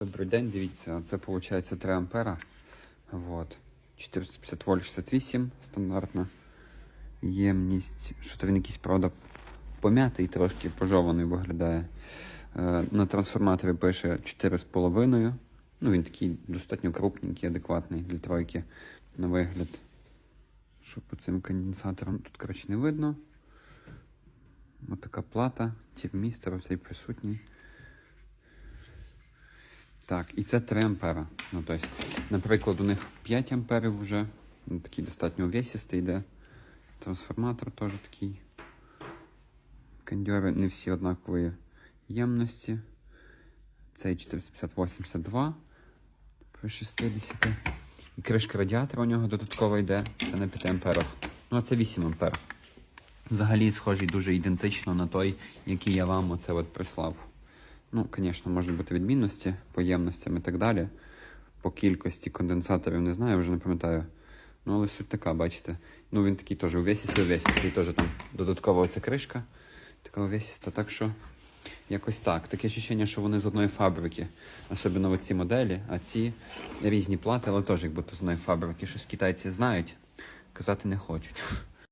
Добрий день, дивіться, це виходить 3 ампера. Вот. 450 вольт 68 стандартна ємність. Що він якийсь, правда, пом'ятий, трошки пожований виглядає. Е, На трансформаторі пише 4,5. Ну, він такий достатньо крупненький, адекватний для тройки на вигляд. Що по цим конденсаторам тут, коротше, не видно. Ось така плата, термістер оцей присутній. Так, і це 3 ампера. Ну, тобто, наприклад, у них 5 амперів вже. Ну, такий достатньо увесистий йде. Трансформатор теж такий. Кондьори не всі однакової ємності. Цей 450-82 при 60. І кришка радіатора у нього додатково йде. Це на 5 амперах. Ну, а це 8 ампер. Взагалі схожий дуже ідентично на той, який я вам оце от прислав. Ну, звісно, можуть бути відмінності по ємностям і так далі. По кількості конденсаторів не знаю, вже не пам'ятаю. Ну, але суть така, бачите. Ну, він такий теж увесістий, увесістий, теж там додаткова оця кришка. Така увесіста. Так що якось так. Таке відчуття, що вони з одної фабрики. Особливо оці моделі, а ці різні плати, але теж як будто з одної фабрики. Щось китайці знають, казати не хочуть.